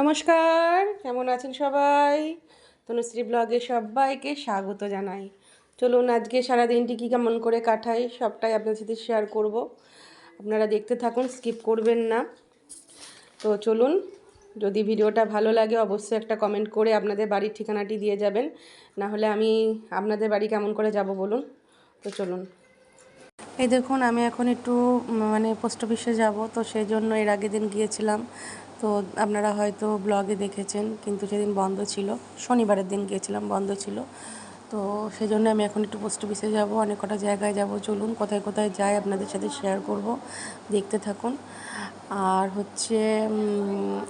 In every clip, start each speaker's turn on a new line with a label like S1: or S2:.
S1: নমস্কার, কেমন আছেন সবাই? তনুশ্রী ব্লগে সবাইকে স্বাগত জানাই। চলুন আজকে সারা দিনটি কী কেমন করে কাটাই, সবটাই আপনার সাথে শেয়ার করব। আপনারা দেখতে থাকুন স্কিপ করবেন না। তো চলুন, যদি ভিডিওটা ভালো লাগে অবশ্যই একটা কমেন্ট করে আপনাদের বাড়ির ঠিকানাটি দিয়ে যাবেন। না হলে আমি আপনাদের বাড়ি কেমন করে যাব বলুন? তো চলুন। এই দেখুন, আমি এখন একটু মানে পোস্ট অফিসে যাব, তো সেই জন্য এর আগের দিন গিয়েছিলাম। তো আপনারা হয়তো ব্লগে দেখেছেন, কিন্তু সেদিন বন্ধ ছিল। শনিবারের দিন গিয়েছিলাম, বন্ধ ছিল। তো সেই জন্য আমি এখন একটু পোস্ট অফিসে যাব, অনেক কটা জায়গায় যাব। চলুন, কোথায় কোথায় যাই আপনাদের সাথে শেয়ার করব। দেখতে থাকুন। আর হচ্ছে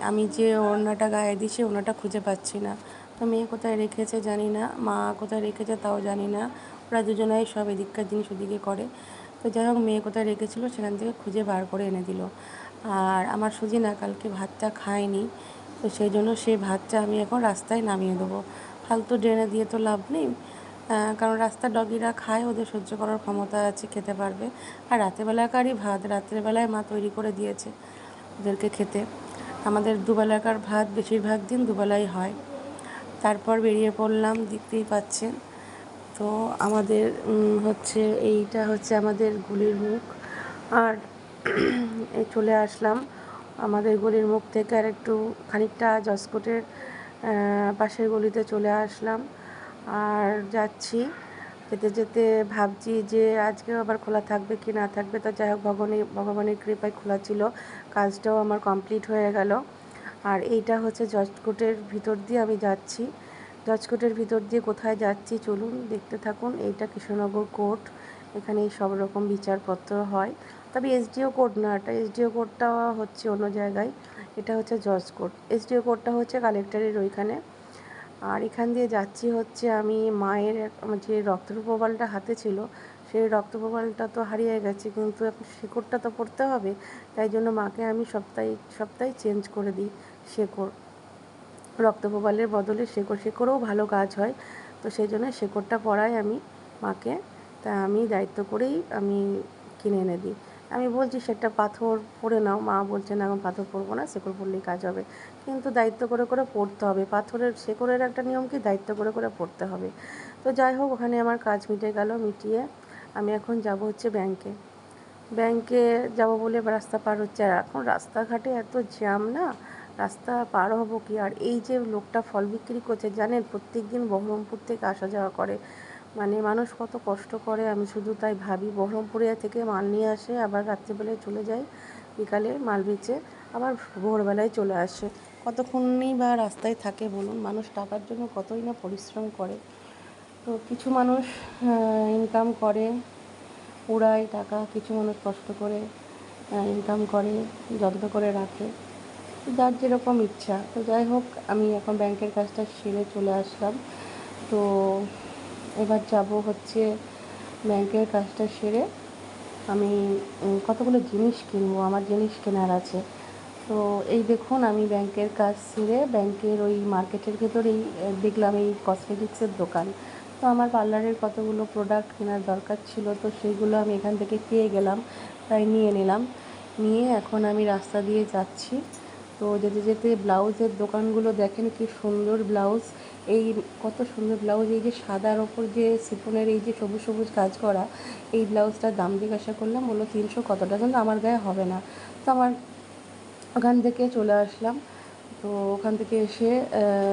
S1: আমি যে ওড়নাটা গায়ে দিয়েছি ওড়নাটা খুঁজে পাচ্ছি না। তো মেয়ে কোথায় রেখেছে জানি না, মা কোথায় রেখেছে তাও জানি না। ওরা দুজনাই সব এদিককার জিনিস ওদিকে করে। তো যাই হোক, মেয়ে কোথায় রেখেছিল, সেখান থেকে খুঁজে বার করে এনে দিল। আর আমার সুজি না কালকে ভাতটা খায়নি, তো সেই জন্য সেই ভাতটা আমি এখন রাস্তায় নামিয়ে দেবো। ফালতু ড্রেনে দিয়ে তো লাভ নেই। কারণ রাস্তার ডগিরা খায়, ওদের সহ্য করার ক্ষমতা আছে, খেতে পারবে। আর রাতেরবেলাকারই ভাত রাত্রেবেলায় মা তৈরি করে দিয়েছে ওদেরকে খেতে। আমাদের দুবেলাকার ভাত বেশিরভাগ দিন দুবেলাই হয়। তারপর বেরিয়ে পড়লাম, দেখতেই পাচ্ছেন। তো আমাদের হচ্ছে, এইটা হচ্ছে আমাদের গুলির মুখ। আর এই চলে আসলাম। আমাদের গলির মুখ থেকে আর একটু খানিকটা জসকোটের পাশের গলিতে চলে আসলাম। আর যাচ্ছি। যেতে যেতে ভাবছি যে আজকেও আবার খোলা থাকবে কি না থাকবে। তো যাই হোক ভগবানের ভগবানের কৃপায় খোলা ছিল। কাজটাও আমার কমপ্লিট হয়ে গেল। আর এইটা হচ্ছে জজকোটের ভিতর দিয়ে আমি যাচ্ছি। জজকোটের ভিতর দিয়ে কোথায় যাচ্ছি চলুন দেখতে থাকুন। এইটা কৃষ্ণনগর কোর্ট। এখানে সব রকম বিচারপত্র হয়। তবে এসডিও কোড না, এটা এসডিও কোডটা হচ্ছে অন্য জায়গায়। এটা হচ্ছে জজ কোর্ট। এসডিও কোডটা হচ্ছে কালেক্টরের ওইখানে। আর এখান দিয়ে যাচ্ছি হচ্ছে আমি মায়ের যে রক্তপ্রবালটা হাতে ছিল, সেই রক্তপ্রবালটা তো হারিয়ে গেছে, কিন্তু এখন শেকড়টা তো পড়তে হবে, তাই জন্য মাকে আমি সপ্তাহে সপ্তাহে চেঞ্জ করে দিই শেকড়। রক্তপ্রবালের বদলে শেকড়, শেকড়েও ভালো কাজ হয়, তো সেই জন্য শেকড়টা পড়াই আমি মাকে, তা আমি দায়িত্ব করেই আমি কিনে এনে দিই। আমি বলছি, সেটা পাথর পরে নাও, মা বলছে না এখন পাথর পরবো না, শেকড় পরলেই কাজ হবে। কিন্তু দায়িত্ব করে করে পড়তে হবে। পাথরের শেকড়ের একটা নিয়ম কি? দায়িত্ব করে করে পড়তে হবে। তো যাই হোক, ওখানে আমার কাজ মিটে গেল, মিটিয়ে আমি এখন যাব হচ্ছে ব্যাংকে। ব্যাংকে যাব বলে রাস্তা পার হচ্ছে। আর এখন রাস্তাঘাটে এত জ্যাম না, রাস্তা পার হব কি? আর এই যে লোকটা ফল বিক্রি করছে, জানেন প্রত্যেক দিন বহরমপুর থেকে আসা যাওয়া করে। মানে মানুষ কত কষ্ট করে, আমি শুধু তাই ভাবি। বহরমপুরে থেকে মাল নিয়ে আসে, আবার রাত্রিবেলায় চলে যায়, বিকালে মাল বেচে, আবার ভোরবেলায় চলে আসে। কতক্ষণই বা রাস্তায় থাকে বলুন, মানুষ টাকার জন্য কতই না পরিশ্রম করে। তো কিছু মানুষ ইনকাম করে উড়ায় টাকা কিছু মানুষ কষ্ট করে ইনকাম করে, যত্ন করে রাখে। যার যেরকম ইচ্ছা। তো যাই হোক, আমি এখন ব্যাংকের কাজটা সেরে চলে আসলাম। তো এবার যাব হচ্ছে ব্যাংকের কাজটা সেরে আমি কতগুলো জিনিস কিনবো, আমার জিনিস কেনার আছে। তো এই দেখুন, আমি ব্যাংকের কাজ সেরে ব্যাংকের ওই মার্কেটের ভেতরেই দেখলাম এই কসমেটিক্সের দোকান। তো আমার পার্লারের কতগুলো প্রোডাক্ট কেনার দরকার ছিল, তো সেইগুলো আমি এখান থেকে পেয়ে গেলাম, তাই নিয়ে নিলাম। নিয়ে এখন আমি রাস্তা দিয়ে যাচ্ছি। তো যেতে যেতে ব্লাউজের দোকানগুলো দেখেন কি সুন্দর ব্লাউজ। এই কত সুন্দর ব্লাউজ, এই যে সাদার ওপর যে সিফনের এই যে সবুজ সবুজ কাজ করা, এই ব্লাউজটার দাম জিজ্ঞাসা করলাম, বলল তিনশো কতটা কিন্তু আমার গায়ে হবে না। তো আমার ওখান থেকে চলে আসলাম। তো ওখান থেকে এসে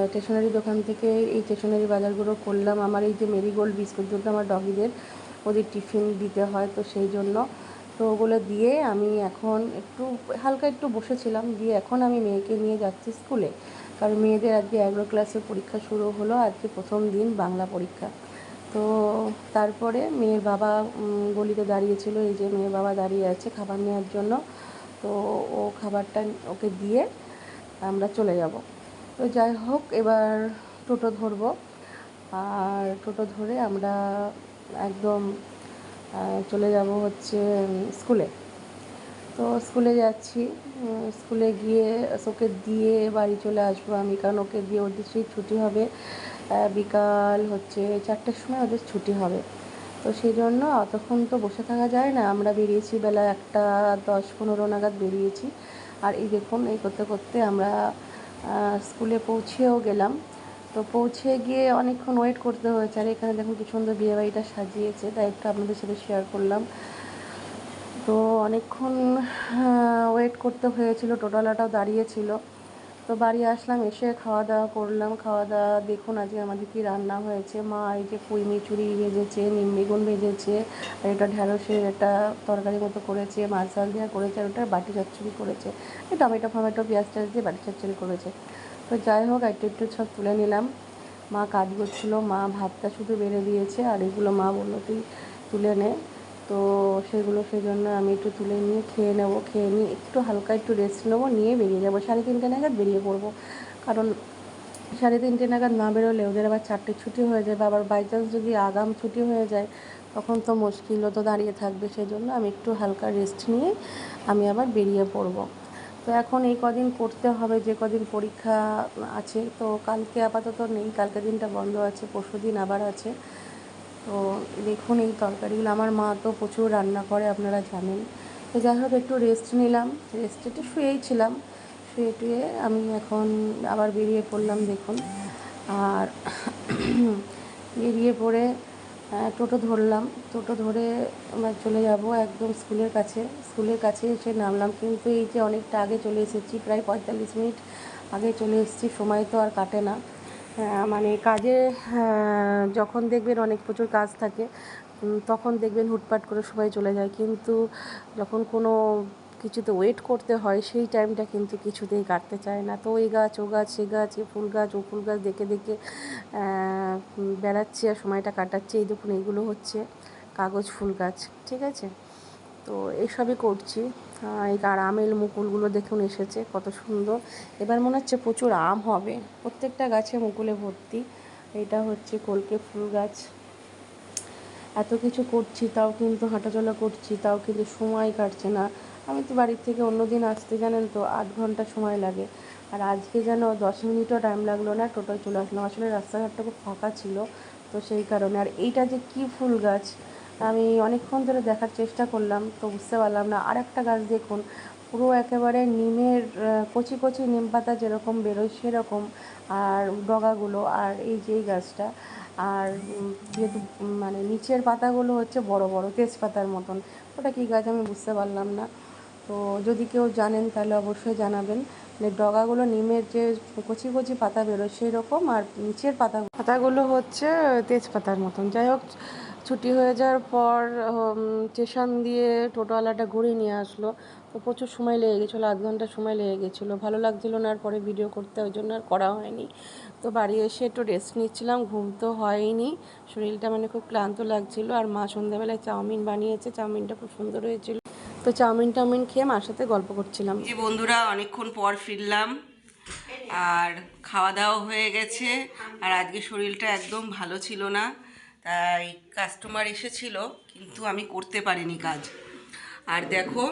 S1: স্টেশনারি দোকান থেকে এই স্টেশনারি বাজারগুলো করলাম। আমার এই যে মেরিগোল্ড বিস্কুট বিস্কুটগুলো আমার ডগিদের ওদের টিফিন দিতে হয়, তো সেই জন্য তো ওগুলো দিয়ে আমি এখন একটু, হালকা একটু বসেছিলাম, দিয়ে এখন আমি মেয়েকে নিয়ে যাচ্ছি স্কুলে। কারণ মেয়েদের আজকে অ্যাগ্রো ক্লাসের পরীক্ষা শুরু হলো, আজকে প্রথম দিন বাংলা পরীক্ষা। তো তারপরে মেয়ের বাবা গলিতে দাঁড়িয়েছিল, এই যে মেয়ের বাবা দাঁড়িয়ে আছে খাবার নেওয়ার জন্য। তো ও খাবারটা ওকে দিয়ে আমরা চলে যাব। তো যাই হোক, এবার টোটো ধরবো। আর টোটো ধরে আমরা একদম চলে যাব হচ্ছে স্কুলে। তো স্কুলে যাচ্ছি স্কুলে গিয়ে ওকে দিয়ে বাড়ি চলে আসব আমি, কারণ ওকে দিয়ে ওদের সেই ছুটি হবে। বিকাল হচ্ছে চারটের সময় ওদের ছুটি হবে। তো সেই জন্য অতক্ষণ তো বসে থাকা যায় না, আমরা বেরিয়েছি বেলা একটা দশ পনেরো নাগাদ বেরিয়েছি। আর এই দেখুন, এই করতে করতে আমরা স্কুলে পৌঁছেও গেলাম। তো পৌঁছে গিয়ে অনেকক্ষণ ওয়েট করতে হয়েছে। আর এখানে দেখুন কি সুন্দর বিয়েবাড়িটা সাজিয়েছে। তাই একটু আপনাদের সাথে শেয়ার করলাম। তো অনেকক্ষণ ওয়েট করতে হয়েছিল। টোটালাটাও দাঁড়িয়েছিল। তো বাড়ি আসলাম, এসে খাওয়া দাওয়া করলাম। খাওয়া দাওয়া দেখুন আজকে আমাদের কি রান্না হয়েছে। মা, এই যে পুঁই মিচুরি ভেজেছে, নিম বেগুন ভেজেছে, আর এটা ঢ্যাঁড়সের একটা তরকারি মতো করেছে, মাছ ডাল দেওয়া করেছে, আর ওটা বাটি চচ্চড়ি করেছে। টমেটো, ফমেটো পেঁয়াজ টেয়াজ দিয়ে বাটি চচ্চড়ি করেছে। তো যাই হোক, একটু একটু সব তুলে নিলাম। মা কাজ করছিল, মা ভাতটা শুধু বেড়ে দিয়েছে, আর এগুলো মা বলল, তুই তুলে নে। তো সেগুলো সেই জন্য আমি একটু তুলে নিয়ে খেয়ে নেব, খেয়ে নিয়ে একটু হালকা একটু রেস্ট নেব, নিয়ে বেরিয়ে যাব। সাড়ে তিনটে নাগাদ বেরিয়ে পড়ব। কারণ সাড়ে তিনটে নাগাদ না বেরোলে ওদের আবার চারটে ছুটি হয়ে যায় বা আবার বাই চান্স যদি আগাম ছুটি হয়ে যায়, তখন তো মুশকিলও তো দাঁড়িয়ে থাকবে। সেই জন্য আমি একটু হালকা রেস্ট নিয়ে আমি আবার বেরিয়ে পড়ব। তো এখন এই কদিন করতে হবে, যে কদিন পরীক্ষা আছে, তো কালকে আপাতত নেই কালকে দিনটা বন্ধ আছে পরশু দিন আবার আছে। তো দেখুন এই তরকারিগুলো, আমার মা তো প্রচুর রান্না করে, আপনারা জানেন। তো যাই হোক, একটু রেস্ট নিলাম রেস্ট একটু শুয়েই ছিলাম শুয়ে টুয়ে আমি এখন আবার বেরিয়ে পড়লাম, দেখুন। আর বেরিয়ে পড়ে টোটো ধরলাম। টোটো ধরে আমরা চলে যাব একদম স্কুলের কাছে। স্কুলের কাছে এসে নামলাম কিন্তু এই যে অনেকটা আগে চলে এসেছি প্রায় পঁয়তাল্লিশ মিনিট আগে চলে এসেছি। সময় তো আর কাটে না। আহ, মানে কাজে যখন দেখবেন অনেক প্রচুর কাজ থাকে তখন দেখবেন হুটপাট করে সবাই চলে যায়। কিন্তু যখন কোনো কিছুতে ওয়েট করতে হয় সেই টাইমটা কিন্তু কিছুতেই কাটতে চায় না। তো ওই গাছ ও গাছ সে গাছ এ ফুল গাছ ও ফুল গাছ দেখে দেখে বেড়াচ্ছি আর সময়টা কাটাচ্ছি। এই দেখুন, এইগুলো হচ্ছে কাগজ, ফুল গাছ, ঠিক আছে? তো এইসবই করছি। এই আর আমের মুকুলগুলো দেখুন এসেছে, কত সুন্দর। এবার মনে হচ্ছে প্রচুর আম হবে। প্রত্যেকটা গাছে মুকুলে ভর্তি। এটা হচ্ছে কলকে ফুল গাছ। এত কিছু করছি, তাও কিন্তু হাঁটাচলা করছি, তাও কিন্তু সময় কাটছে না। আমি তো বাড়ির থেকে অন্য দিন আসতে জানেন তো আট ঘণ্টা সময় লাগে। আর আজকে যেন দশ মিনিটও টাইম লাগল না টোটোয় চলে আসলাম। আসলে রাস্তাঘাটটা খুব ফাঁকা ছিল, তো সেই কারণে। আর এইটা যে কী ফুল গাছ, আমি অনেকক্ষণ ধরে দেখার চেষ্টা করলাম, তো বুঝতে পারলাম না। আর একটা গাছ দেখুন, পুরো একেবারে নিমের কচি কচি নিম পাতা যেরকম বেরোয় সেরকম, আর ডগাগুলো, আর এই যে গাছটা, আর যেহেতু মানে নিচের পাতাগুলো হচ্ছে বড় বড়, তেজপাতার মতন। ওটা কী গাছ আমি বুঝতে পারলাম না। তো যদি কেউ জানেন তাহলে অবশ্যই জানাবেন। ডগাগুলো নিমের যে কচি কচি পাতা বেরোয় সেই রকম আর নিচের পাতা পাতাগুলো হচ্ছে তেজপাতার মতন। যাই হোক, ছুটি হয়ে যাওয়ার পর স্টেশন দিয়ে টোটোওয়ালাটা ঘুরিয়ে নিয়ে আসলো। তো প্রচুর সময় লেগে গেছিল, আধ ঘণ্টা সময় লেগে গেছিল। ভালো লাগছিল না আর পরে ভিডিও করতে, ওই জন্য আর করা হয়নি। তো বাড়ি এসে একটু রেস্ট নিচ্ছিলাম, ঘুম তো হয়নি। শরীরটা মানে খুব ক্লান্ত লাগছিল। আর মা সন্ধ্যাবেলায় চাউমিন বানিয়েছে, চাউমিনটা খুব সুন্দর হয়েছিল। তো চাউমিন টাউমিন খেয়ে মার সাথে গল্প করছিলাম।
S2: যে বন্ধুরা, অনেকক্ষণ পর ফিরলাম আর খাওয়া দাওয়া হয়ে গেছে আর আজকে শরীরটা একদম ভালো ছিল না, তাই কাস্টমার এসেছিল, কিন্তু আমি করতে পারিনি কাজ। আর দেখো,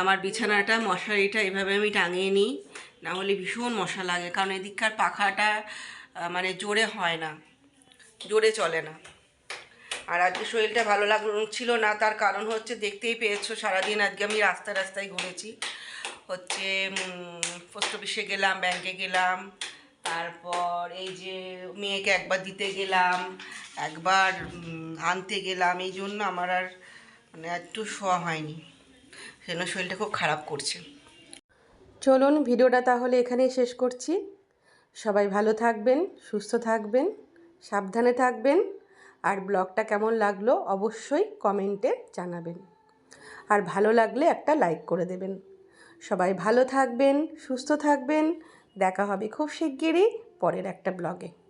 S2: আমার বিছানাটা, মশারিটা এভাবে আমি টাঙিয়ে নিই, না হলে ভীষণ মশা লাগে, কারণ এদিককার পাখাটা মানে জোরে হয় না, জোরে চলে না। আর আজকে শরীরটা ভালো লাগ ছিল না, তার কারণ হচ্ছে দেখতেই পেয়েছ সারাদিন আজকে আমি রাস্তা রাস্তায় ঘুরেছি। হচ্ছে পোস্ট অফিসে গেলাম ব্যাংকে গেলাম, তারপর এই যে মেয়েকে একবার দিতে গেলাম, একবার আনতে গেলাম, এই জন্য আমার আর মানে একটু শোয়া হয়নি। সেজন্য শরীরটা খুব খারাপ করছে।
S1: চলুন, ভিডিওটা তাহলে এখানেই শেষ করছি। সবাই ভালো থাকবেন, সুস্থ থাকবেন, সাবধানে থাকবেন। আর ব্লগটা কেমন লাগল অবশ্যই কমেন্টে জানাবেন। আর ভালো লাগলে একটা লাইক করে দেবেন। সবাই ভালো থাকবেন, সুস্থ থাকবেন। দেখা হবে খুব শিগগিরই পরের একটা ব্লগে।